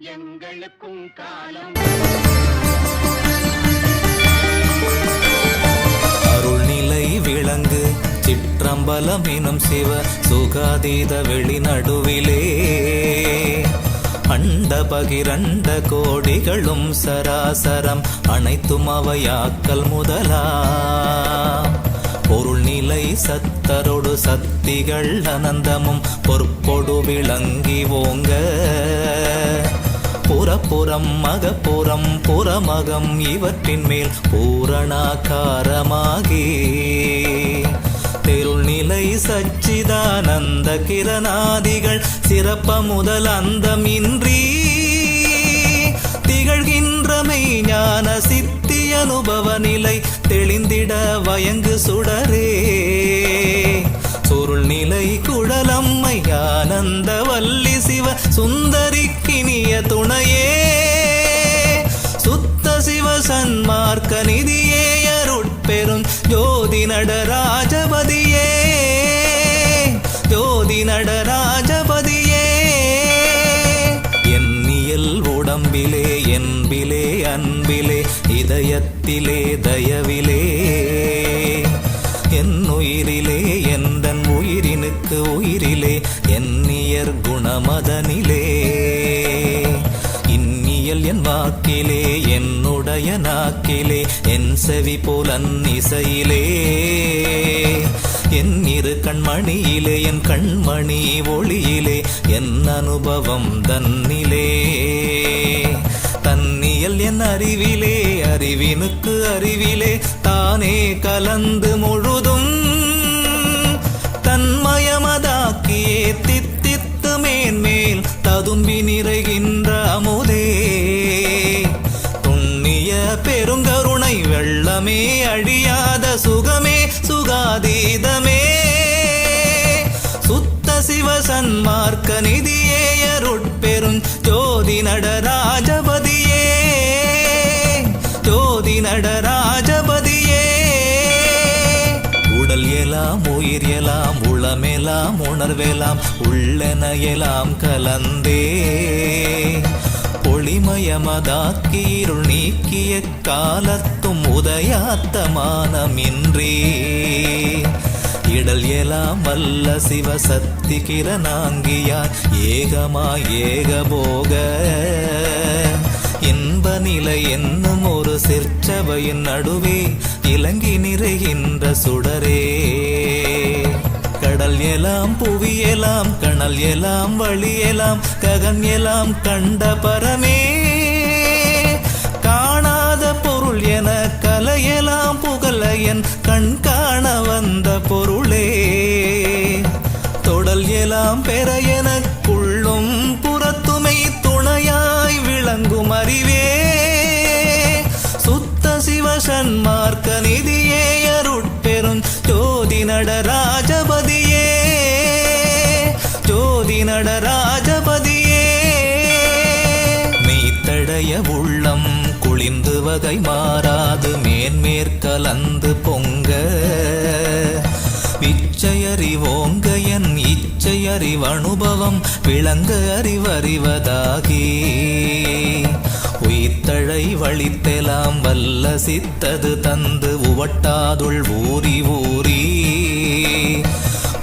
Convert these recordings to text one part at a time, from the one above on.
எங்களுக்கும் காலம். அருள்நிலை விளங்கு சிற்றம்பலம் எனும் சிவ சுகாதீத வெளி நடுவிலே அண்ட பகிரண்ட கோடிகளும் சராசரம் அனைத்தும் அவையாக்கல் முதலா. பொருள் நிலை சத்தரோடு சக்திகள் அனந்தமும் பொற்பொடு விளங்கி ஓங்க. புறப்புறம் மகப்புறம் புறமகம் இவற்றின் மேல் பூரணாகாரமாகி தெருள்நிலை சச்சிதானந்த கிரணாதிகள் சிறப்ப முதல் அந்தமின்றி. திகழ்கின்ற மெய்ஞான சித்தி அனுபவ நிலை தெளிந்திட வயங்கு சுடரே. பொருள் நிலை குழலம்மை ஆனந்த வல்லி சிவ சுந்தரிக்கினிய துணையே. சுத்த சிவ சன்மார்க்க நிதியே அருட்பெரும் ஜோதி நடராஜபதியே. ஜோதி நடராஜபதியே. எண்ணியல் உடம்பிலே என்பிலே அன்பிலே இதயத்திலே தயவிலே. என் உயிரிலே எந்தன் உயிரினுக்கு உயிரிலே என்னியர் குணமதனிலே. இன்னியல் என் வாக்கிலே என்னுடைய நாக்கிலே என் செவி போலன் இசையிலே. என் இரு கண்மணியிலே என் கண்மணி ஒளியிலே என் அனுபவம் தன்னிலே. தன்னியல் என் அறிவிலே அறிவினுக்கு அறிவிலே தானே கலந்து முழுதும். தன்மயமதாக்கியே தித்தித்து மேன்மேல் ததும்பி நிறைகின்ற அமுதே. துண்ணிய பெருங்கருணை வெள்ளமே அழியாத சுகமே சுகாதீதமே. சுத்த சிவசன்மார்க்க நிதியே அருட்பெரும் ஜோதி நடராஜபதியே. நடராஜபதியே உடல் எலாம் உயிர் எலாம் உளமெலாம் உணர்வெலாம் உள்ளென எலாம் கலந்தே. ஒளிமயமதாக்கி இருள் நீக்கிய காலத்தும் உதயாத்தமானமின்றி இடல் எலாம் வல்ல சிவசக்தி கிரணாங்கியார் ஏகமாய் ஏகபோக. இன்ப என்னும் ஒரு சிற்சபையின் நடுவே இலங்கி நிறைகின்ற சுடரே. கடல் எலாம் புவி எலாம் கணல் எலாம் வழி எலாம் ககன் எலாம் கண்ட பரமே. காணாத பொருள் என கலையெல்லாம் புகழ என் கண் காண வந்த பொருளே. தொடல் எலாம் பெற எனக்குள்ளும் புறத்துமை விளங்கும் அறிவே. சுத்த சிவசன்மார்க்க நிதியே அருட்பெரும் ஜோதி நடராஜபதியே ஜோதி நடராஜபதியே மெய்த்தடைய உள்ளம் குளிந்து வகை மாறாது மேன்மேற்கலந்து பொங்க. விச்சையறிவோங்க என் இச்சையறிவனுபவம் விளங்க அறிவறிவதாகி உயிர்த்தழை வழித்தெலாம் வல்ல சித்தது தந்து உவட்டாதுள் ஊறி ஊறி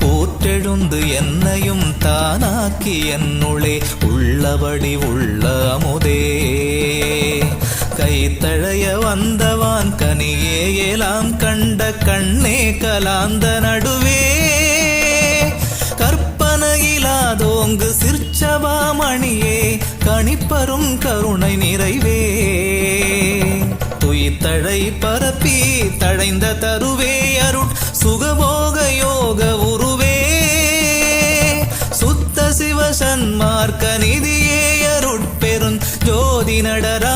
ஊற்றெழுந்து என்னையும் தானாக்கி என்னுளே உள்ளபடி உள்ள அமுதே. கைத்தழைய வந்தவான் கனியே எலாம் கண்ட கண்ணே கலாந்த நடுவே. சிற்சபாமணியே கணிப்பரும் கருணை நிறைவே. துயித்தழை பரப்பி தழைந்த தருவே அருட் சுகபோக யோக உருவே. சுத்த சிவசன்மார்க்க நிதியே அருட்பெருந் ஜோதி நடரா.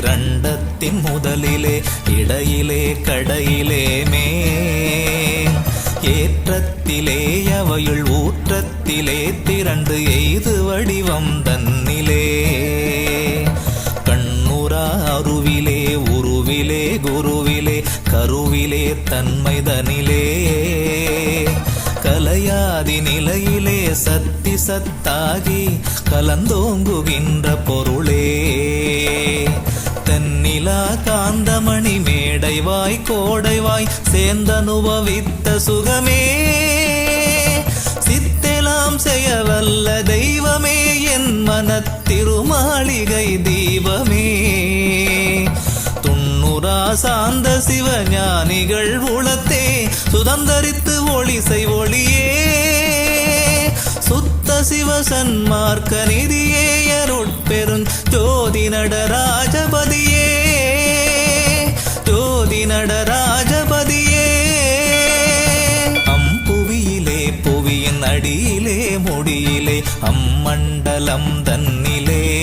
இரண்டத்தின் முதலிலே இடையிலே கடையிலே மே ஏற்றத்திலே அவையுள் ஊற்றத்திலே திரண்டு எய்து வடிவம் தன்னிலே. கண்ணுரா அருவிலே உருவிலே குருவிலே கருவிலே தன்மைதனிலே கலையாதி நிலையிலே சத்தி சத்தாகி கலந்தோங்குகின்ற பொருளே. நிலா காந்தமணி மேடைவாய் கோடைவாய் சேர்ந்தனுபவித்த சுகமே. சித்தெலாம் செய்யவல்ல தெய்வமே என் மனத்திருமாளிகை தீபமே. துண்ணுரா சாந்த சிவஞானிகள் உளத்தே சுதந்தரித்து ஒளிசை ஒளியே. சிவசன்மார்க்க நிதியே அருட்பெருந் ஜோதி நடராஜபதியே. ஜோதி நடராஜபதியே. அம்புவியிலே புவியின் அடியிலே முடியிலே அம்மண்டலம் தன்னிலே.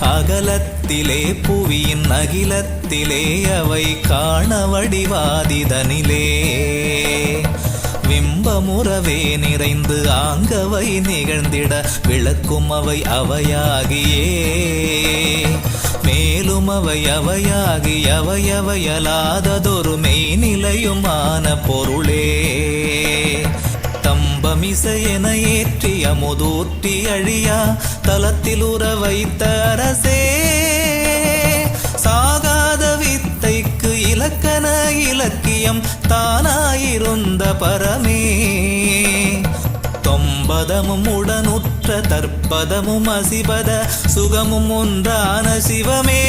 அகலத்திலே புவியின் அகிலத்திலே அவை காண வடிவாதிதனிலே. விம்பமுறவே நிறைந்து ஆங்கவை நிகழ்ந்திட விளக்கும் அவை அவையாகியே. மேலும் அவை அவையாகி அவையவையலாததொரு மெய்நிலையுமான பொருளே. தம்பமிசையென ஏற்றி அமுதூற்றி அழியா தலத்தில் உற வைத்த அரசே. இலக்கண இலக்கியம் தானாயிருந்த பரமே. தொம்பதமும் உடனுற்ற தற்பதமும் அசிபத சுகமும் ஒன்றான சிவமே.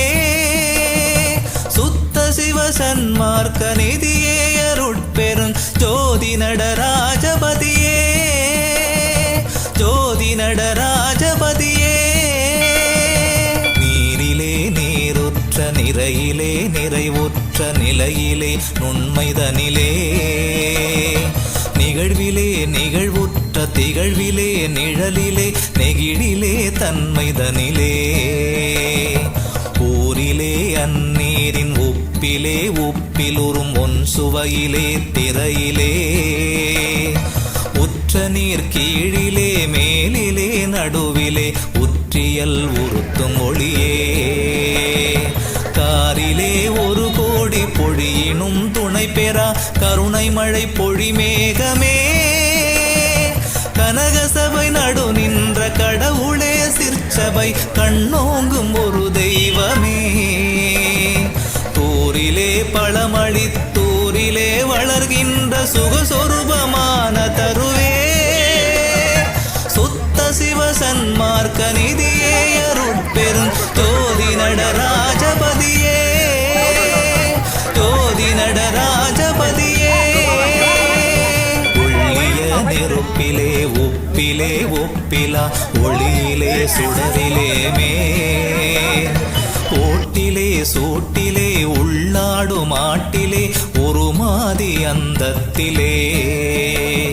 சுத்த சிவ சன்மார்க்க நிதியே அருட்பெருஞ் ஜோதி நடரா நிறைவுற்ற நிலையிலே நுண்மைதனிலே. நிகழ்விலே நிகழ்வுற்ற திகழ்விலே நிழலிலே நெகிழிலே தன்மைதனிலே. ஊரிலே அந்நீரின் உப்பிலே உப்பிலுறும் ஒன் சுவையிலே திரையிலே. உற்ற நீர் கீழிலே மேலிலே நடுவிலே உற்றியல் உறுத்தும் ஒளியே. காரிலே ஒரு கோடி பொழியினும் துணை பெறா. கருணை மழை பொழி மேகமே. கனகசபை நடு நின்ற கடவுளே சிற்சபை கண்ணோங்கும் ஒரு தெய்வமே. தூரிலே பழமளித்தூரிலே வளர்கின்ற சுகஸ்வரூபமான தருவே. சுத்த சிவ சன்மார்க்க நிதியே நெருப்பிலே உப்பிலே ஒப்பிலா ஒளியிலே சுடரிலே மே ஓட்டிலே சூட்டிலே உள்ளாடும் ஆட்டிலே ஒரு மாதி அந்தத்திலே.